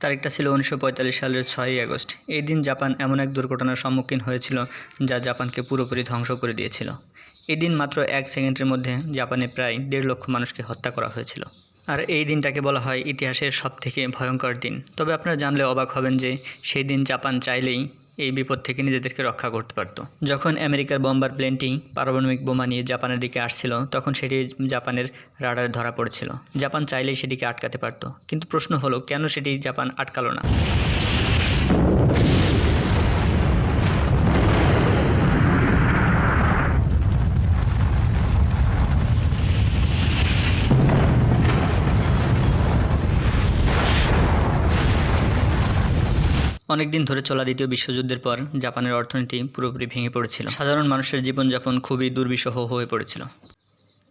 তারিখটা ছিল উনিশশো পঁয়তাল্লিশ সালের ছয়ই আগস্ট। এই দিন জাপান এমন এক দুর্ঘটনার সম্মুখীন হয়েছিল যা জাপানকে পুরোপুরি ধ্বংস করে দিয়েছিল। এদিন দিন মাত্র এক সেকেন্ডের মধ্যে জাপানে প্রায় দেড় লক্ষ মানুষকে হত্যা করা হয়েছিল। আর এই দিনটাকে বলা হয় ইতিহাসের সবথেকে ভয়ঙ্কর দিন। তবে আপনারা জানলে অবাক হবেন যে সেই দিন জাপান চাইলেই এই বিপদ থেকে নিজেদেরকে রক্ষা করতে পারত। যখন আমেরিকার বম্বার প্লেনটি পারমাণবিক বোমা নিয়ে জাপানের দিকে আসছিল, তখন সেটি জাপানের রাডারে ধরা পড়েছিল। জাপান চাইলেই সেটিকে আটকাতে পারত। কিন্তু প্রশ্ন হলো, কেন সেটি জাপান আটকালো না? অনেকদিন ধরে চলা দ্বিতীয় বিশ্বযুদ্ধের পর জাপানের অর্থনীতি পুরোপুরি ভেঙে পড়েছিল। সাধারণ মানুষের জীবনযাপন খুবই দুর্বিষহ হয়ে পড়েছিল।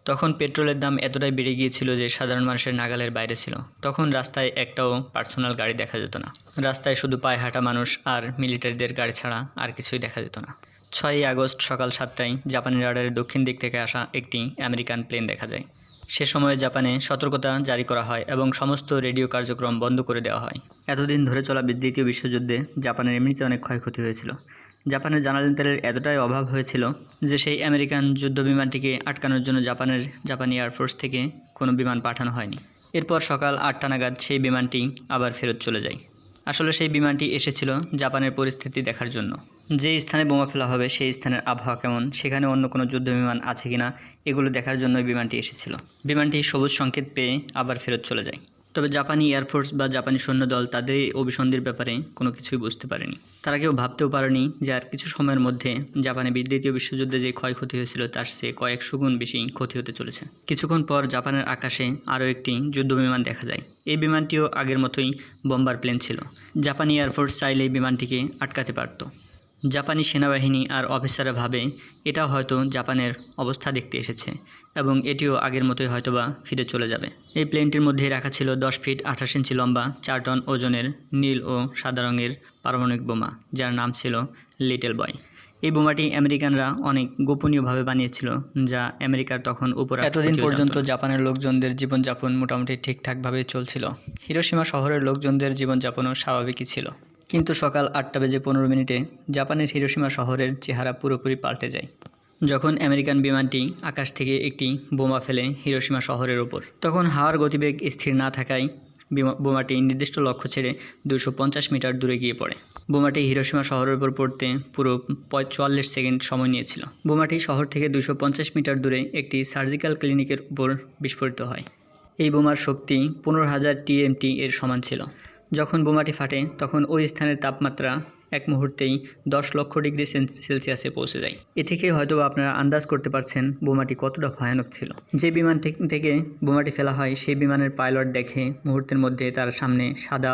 তখন পেট্রোলের দাম এতটাই বেড়ে গিয়েছিল যে সাধারণ মানুষের নাগালের বাইরে ছিল। তখন রাস্তায় একটাও পার্সোনাল গাড়ি দেখা যেত না। রাস্তায় শুধু পায়ে হাঁটা মানুষ আর মিলিটারিদের গাড়ি ছাড়া আর কিছুই দেখা যেত না। ছয়ই আগস্ট সকাল সাতটায় জাপানের রাডারের দক্ষিণ দিক থেকে আসা একটি আমেরিকান প্লেন দেখা যায়। সে সময়ে জাপানে সতর্কতা জারি করা হয় এবং সমস্ত রেডিও কার্যক্রম বন্ধ করে দেওয়া হয়। এতদিন ধরে চলা দ্বিতীয় বিশ্বযুদ্ধে জাপানের এমনিতে অনেক ক্ষয়ক্ষতি হয়েছিল। জাপানের জ্বালানি তেলের এতটাই অভাব হয়েছিল যে সেই আমেরিকান যুদ্ধ বিমানটিকে আটকানোর জন্য জাপানের জাপানি এয়ারফোর্স থেকে কোনো বিমান পাঠানো হয়নি। এরপর সকাল আটটা নাগাদ সেই বিমানটি আবার ফেরত চলে যায়। আসলে সেই বিমানটি এসেছিল জাপানের পরিস্থিতি দেখার জন্য। যে স্থানে বোমা ফেলা হবে, সেই স্থানের আবহাওয়া কেমন, সেখানে অন্য কোনো যুদ্ধ বিমান আছে কিনা, এগুলো দেখার জন্য বিমানটি এসেছিল। বিমানটি সবুজ সংকেত পেয়ে আবার ফেরত চলে যায়। তবে জাপানি এয়ারফোর্স বা জাপানি সৈন্যদল তাদের এই অভিসন্ধির ব্যাপারে কোনো কিছুই বুঝতে পারেনি। তারা কেউ ভাবতেও পারেনি যে আর কিছু সময়ের মধ্যে জাপানে দ্বিতীয় বিশ্বযুদ্ধে যে ক্ষয়ক্ষতি হয়েছিল তার চেয়ে কয়েকশো গুণ বেশি ক্ষতি হতে চলেছে। কিছুক্ষণ পর জাপানের আকাশে আরও একটি যুদ্ধ বিমান দেখা যায়। এই বিমানটিও আগের মতোই বোম্বার প্লেন ছিল। জাপানি এয়ারফোর্স চাইলে বিমানটিকে আটকাতে পারত। জাপানি সেনাবাহিনী আর অফিসাররা ভাবে এটাও হয়তো জাপানের অবস্থা দেখতে এসেছে এবং এটিও আগের মতোই হয়তোবা ফিরে চলে যাবে। এই প্লেনটির মধ্যে রাখা ছিল দশ ফিট আঠাশ ইঞ্চি লম্বা চার টন ওজনের নীল ও সাদা রঙের পারমাণবিক বোমা যার নাম ছিল লিটল বয়। এই বোমাটি আমেরিকানরা অনেক গোপনীয়ভাবে বানিয়েছিল যা আমেরিকার তখন উপর এতদিন পর্যন্ত জাপানের লোকজনদের জীবনযাপন মোটামুটি ঠিকঠাকভাবে চলছিল। হিরোসীমা শহরের লোকজনদের জীবনযাপনও স্বাভাবিকই ছিল। কিন্তু সকাল আটটা বেজে পনেরো মিনিটে জাপানের হিরোসীমা শহরের চেহারা পুরোপুরি পাল্টে যায়। যখন আমেরিকান বিমানটি আকাশ থেকে একটি বোমা ফেলে হিরোসীমা শহরের ওপর, তখন হাওয়ার গতিবেগ স্থির না থাকায় বোমাটি নির্দিষ্ট লক্ষ্য ছেড়ে দুশো মিটার দূরে গিয়ে পড়ে। বোমাটি হিরোসীমা শহরের উপর পড়তে পুরো চুয়াল্লিশ সেকেন্ড সময় নিয়েছিল। বোমাটি শহর থেকে দুশো মিটার দূরে একটি সার্জিক্যাল ক্লিনিকের উপর বিস্ফোরিত হয়। এই বোমার শক্তি পনেরো হাজার টিএমটি এর সমান ছিল। যখন বোমাটি ফাটে, তখন ওই স্থানের তাপমাত্রা এক মুহূর্তেই দশ লক্ষ ডিগ্রি সেলসিয়াসে পৌঁছে যায়। এ থেকে হয়তো আপনারা আন্দাজ করতে পারছেন বোমাটি কতটা ভয়ানক ছিল। যে বিমান থেকে বোমাটি ফেলা হয়, সেই বিমানের পাইলট দেখে মুহূর্তের মধ্যে তার সামনে সাদা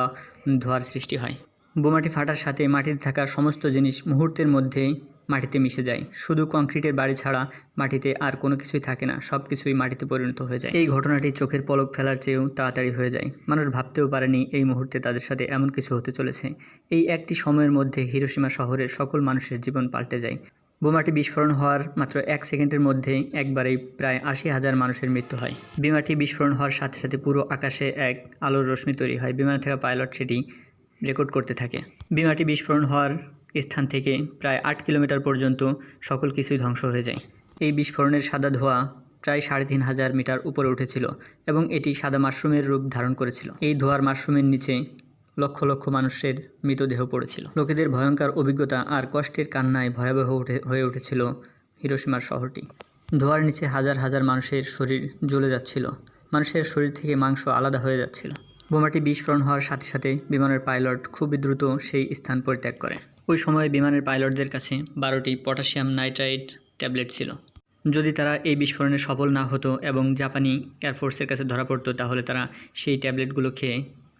ধোঁয়ার সৃষ্টি হয়। বোমাটি ফাটার সাথে মাটিতে থাকা সমস্ত জিনিস মুহূর্তের মধ্যেই মাটিতে মিশে যায়। শুধু কংক্রিটের বাড়ি ছাড়া মাটিতে আর কোনো কিছুই থাকে না সব কিছুই মাটিতে পরিণত হয়ে যায়। এই ঘটনাটি চোখের পলক ফেলার চেয়েও তাড়াতাড়ি হয়ে যায়। মানুষ ভাবতেও পারেনি এই মুহূর্তে তাদের সাথে এমন কিছু হতে চলেছে। এই একটি সময়ের মধ্যে হিরোসীমা শহরের সকল মানুষের জীবন পাল্টে যায়। বোমাটি বিস্ফোরণ হওয়ার মাত্র এক সেকেন্ডের মধ্যে একবারেই প্রায় আশি হাজার মানুষের মৃত্যু হয়। বিমানটি বিস্ফোরণ হওয়ার সাথে সাথে পুরো আকাশে এক আলোর রশ্মি তৈরি হয়। বিমানে থাকা পাইলট সেটি রেকর্ড করতে থাকে। বিমাটি বিস্ফোরণ হওয়ার স্থান থেকে প্রায় আট কিলোমিটার পর্যন্ত সকল কিছুই ধ্বংস হয়ে যায়। এই বিস্ফোরণের সাদা ধোঁয়া প্রায় সাড়ে তিন হাজার মিটার উপরে উঠেছিল এবং এটি সাদা মাশরুমের রূপ ধারণ করেছিল। এই ধোঁয়ার মাশরুমের নিচে লক্ষ লক্ষ মানুষের মৃতদেহ পড়েছিল। লোকেদের ভয়ঙ্কর অভিজ্ঞতা আর কষ্টের কান্নায় ভয়াবহ উঠে, হয়ে উঠেছিল হিরোসীমার শহরটি। ধোঁয়ার নিচে হাজার হাজার মানুষের শরীর জ্বলে যাচ্ছিল। মানুষের শরীর থেকে মাংস আলাদা হয়ে যাচ্ছিল। বোমাটি বিস্ফোরণ হওয়ার সাথে সাথে বিমানের পাইলট খুবই দ্রুত সেই স্থান পরিত্যাগ করে। ওই সময় বিমানের পাইলটদের কাছে বারোটি পটাশিয়াম নাইট্রাইট ট্যাবলেট ছিল। যদি তারা এই বিস্ফোরণে সফল না হতো এবং জাপানি এয়ারফোর্সের কাছে ধরা পড়তো, তাহলে তারা সেই ট্যাবলেটগুলো খেয়ে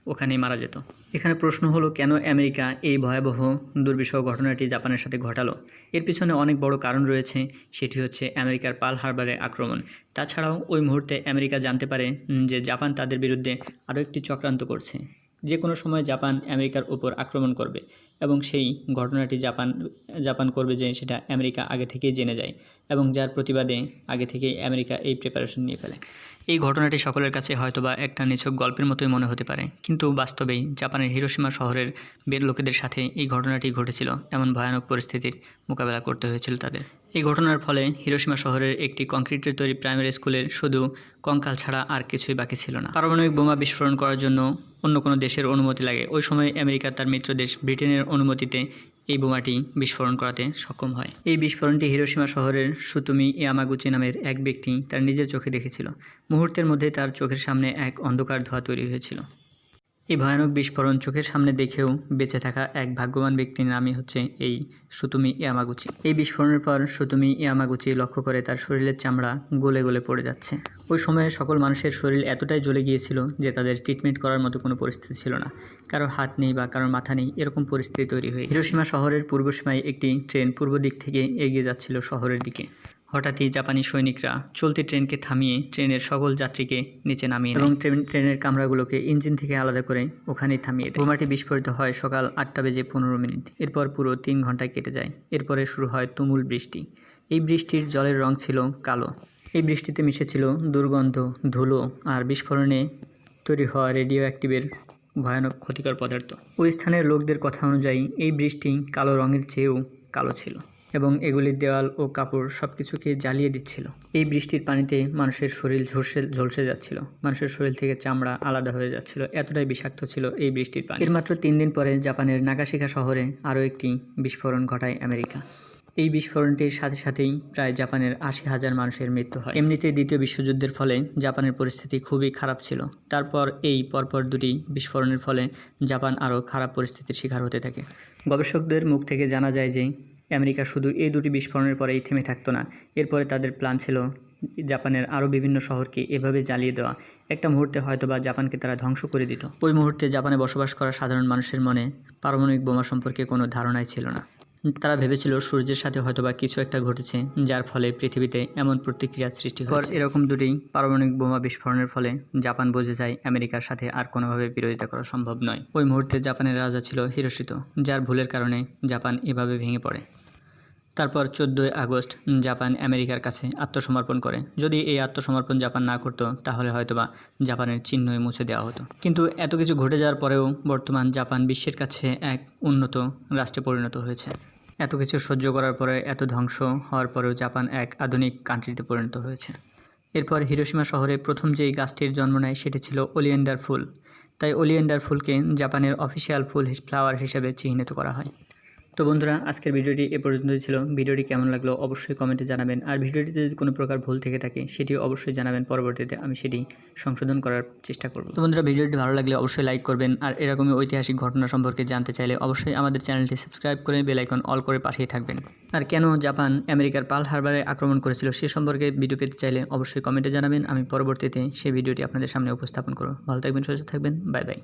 ওখানেই মারা যেত। এখানে প্রশ্ন হলো, কেন আমেরিকা এই ভয়াবহ দুর্বিষহ ঘটনাটি জাপানের সাথে ঘটালো? এর পিছনে অনেক বড় কারণ রয়েছে। সেটি হচ্ছে আমেরিকার পাল হারবারের আক্রমণ। তাছাড়াও ওই মুহূর্তে আমেরিকা জানতে পারে যে জাপান তাদের বিরুদ্ধে আরও একটি চক্রান্ত করছে। যে কোনো সময় জাপান আমেরিকার উপর আক্রমণ করবে এবং সেই ঘটনাটি জাপান জাপান করবে যে সেটা আমেরিকা আগে থেকেই জেনে যায় এবং যার প্রতিবাদে আগে থেকেই আমেরিকা এই প্রিপারেশন নিয়ে ফেলে। এই ঘটনাটি সকলের কাছে হয়তোবা একটা নিছক গল্পের মতোই মনে হতে পারে। কিন্তু বাস্তবেই জাপানের হিরোসীমা শহরের বের লোকেদের সাথে এই ঘটনাটি ঘটেছিল, এমন ভয়ানক পরিস্থিতির মোকাবেলা করতে হয়েছিল তাদের। এই ঘটনার ফলে হিরোসীমা শহরের একটি কংক্রিটের তৈরি প্রাইমারি স্কুলের শুধু কঙ্কাল ছাড়া আর কিছুই বাকি ছিল না। পারমাণবিক বোমা বিস্ফোরণ করার জন্য অন্য কোনো দেশের অনুমতি লাগে। ওই সময় আমেরিকা তার মিত্র দেশ ব্রিটেনের অনুমতিতে এই বোমাটি বিস্ফোরণ করাতে সক্ষম হয়। এই বিস্ফোরণটি হিরোসীমা শহরের সুতুমি ইয়ামাগুচি নামের এক ব্যক্তি তার নিজের চোখে দেখেছিল। মুহূর্তের মধ্যে তার চোখের সামনে এক অন্ধকার ধোয়া তৈরি হয়েছিল। এই ভয়ানক বিস্ফোরণ চোখের সামনে দেখেও বেঁচে থাকা এক ভাগ্যবান ব্যক্তির নামই হচ্ছে এই সুতুমি ইয়ামাগুচি। এই বিস্ফোরণের পর সুতুমি ইয়ামাগুচি লক্ষ্য করে তার শরীরের চামড়া গলে গলে পড়ে যাচ্ছে। ওই সময়ে সকল মানুষের শরীর এতটাই জ্বলে গিয়েছিল যে তাদের ট্রিটমেন্ট করার মতো কোনো পরিস্থিতি ছিল না। কারোর হাত নেই বা কারোর মাথা নেই, এরকম পরিস্থিতি তৈরি হয়ে হিরোসীমা শহরের পূর্ব সীমায় একটি ট্রেন পূর্ব দিক থেকে এগিয়ে যাচ্ছিল শহরের দিকে। হঠাৎই জাপানি সৈনিকরা চলতি ট্রেনকে থামিয়ে ট্রেনের সকল যাত্রীকে নিচে নামিয়ে এবং ট্রেন, ট্রেনের কামরাগুলোকে ইঞ্জিন থেকে আলাদা করে ওখানেই থামিয়ে দেয়। বোমাটি বিস্ফোরিত হয় সকাল আটটা বেজে পনেরো মিনিট। এরপর পুরো তিন ঘন্টায় কেটে যায়। এরপরে শুরু হয় তুমুল বৃষ্টি। এই বৃষ্টির জলের রং ছিল কালো। এই বৃষ্টিতে মিশেছিল দুর্গন্ধ, ধুলো আর বিস্ফোরণে তৈরি হওয়া রেডিও অ্যাক্টিভের ভয়ানক ক্ষতিকর পদার্থ। ওই স্থানের লোকদের কথা অনুযায়ী এই বৃষ্টি কালো রঙের চেয়েও কালো ছিল। এবং এগুলির দেওয়াল ও কাপড় সব কিছুকে জ্বালিয়ে দিচ্ছিল। এই বৃষ্টির পানিতে মানুষের শরীর ঝলসে ঝলসে যাচ্ছিল। মানুষের শরীর থেকে চামড়া আলাদা হয়ে যাচ্ছিল। এতটাই বিষাক্ত ছিল এই বৃষ্টির পানি। এর মাত্র তিন দিন পরে জাপানের নাগাশিকা শহরে আরও একটি বিস্ফোরণ ঘটায় আমেরিকা। এই বিস্ফোরণটির সাথে সাথেই প্রায় জাপানের আশি হাজার মানুষের মৃত্যু হয়। এমনিতে দ্বিতীয় বিশ্বযুদ্ধের ফলে জাপানের পরিস্থিতি খুবই খারাপ ছিল। তারপর এই পরপর দুটি বিস্ফোরণের ফলে জাপান আরও খারাপ পরিস্থিতির শিকার হতে থাকে। গবেষকদের মুখ থেকে জানা যায় যে আমেরিকা শুধু এই দুটি বিস্ফোরণের পরেই থেমে থাকতো না। এরপরে তাদের প্ল্যান ছিল জাপানের আরও বিভিন্ন শহরকে এভাবে জ্বালিয়ে দেওয়া। একটা মুহূর্তে হয়তো বা জাপানকে তারা ধ্বংস করে দিত। ওই মুহূর্তে জাপানে বসবাস করা সাধারণ মানুষের মনে পারমাণবিক বোমা সম্পর্কে কোনো ধারণাই ছিল না। তারা ভেবেছিল সূর্যের সাথে হয়তোবা কিছু একটা ঘটেছে যার ফলে পৃথিবীতে এমন প্রতিক্রিয়া সৃষ্টি হয় এরকম দুটি পারমাণবিক বোমা বিস্ফোরণের ফলে জাপান বুঝে যায় আমেরিকার সাথে আর কোনোভাবে বিরোধিতা করা সম্ভব নয়। ওই মুহূর্তে জাপানের রাজা ছিল হিরোশিত যার ভুলের কারণে জাপান এভাবে ভেঙে পড়ে। তারপর চোদ্দোই আগস্ট জাপান আমেরিকার কাছে আত্মসমর্পণ করে। যদি এই আত্মসমর্পণ জাপান না করতো, তাহলে হয়তোবা জাপানের চিহ্নই মুছে দেওয়া হতো। কিন্তু এত কিছু ঘটে যাওয়ার পরেও বর্তমান জাপান বিশ্বের কাছে এক উন্নত রাষ্ট্রে পরিণত হয়েছে। এত কিছু সহ্য করার পরে এত ধ্বংস হওয়ার পরেও জাপান এক আধুনিক কান্ট্রিতে পরিণত হয়েছে। এরপর হিরোসীমা শহরে প্রথম যেই গাছটির জন্ম নেয়, সেটি ছিল ওলিয়েন্ডার ফুল। তাই ওলিয়েন্ডার ফুলকে জাপানের অফিসিয়াল ফুল ফ্লাওয়ার হিসেবে চিহ্নিত করা হয়। তো বন্ধুরা, আজকের ভিডিওটি এ পর্যন্তই ছিল। ভিডিওটি কেমন লাগল অবশ্যই কমেন্টে জানাবেন। আর ভিডিওটিতে যদি কোনো প্রকার ভুল থেকে থাকে, সেটিও অবশ্যই জানাবেন। পরবর্তীতে আমি সেটি সংশোধন করার চেষ্টা করব। তো বন্ধুরা, ভিডিওটি ভালো লাগলে অবশ্যই লাইক করবেন। আর এরকমই ঐতিহাসিক ঘটনা সম্পর্কে জানতে চাইলে অবশ্যই আমাদের চ্যানেলটি সাবস্ক্রাইব করে বেল আইকন অল করে পাশেই থাকবেন। আর কেন জাপান আমেরিকার পাল হারবারে আক্রমণ করেছিল সে সম্পর্কে ভিডিও পেতে চাইলে অবশ্যই কমেন্টে জানাবেন। আমি পরবর্তীতে সেই ভিডিওটি আপনাদের সামনে উপস্থাপন করব। ভালো থাকবেন, সুস্থ থাকবেন। Bye bye.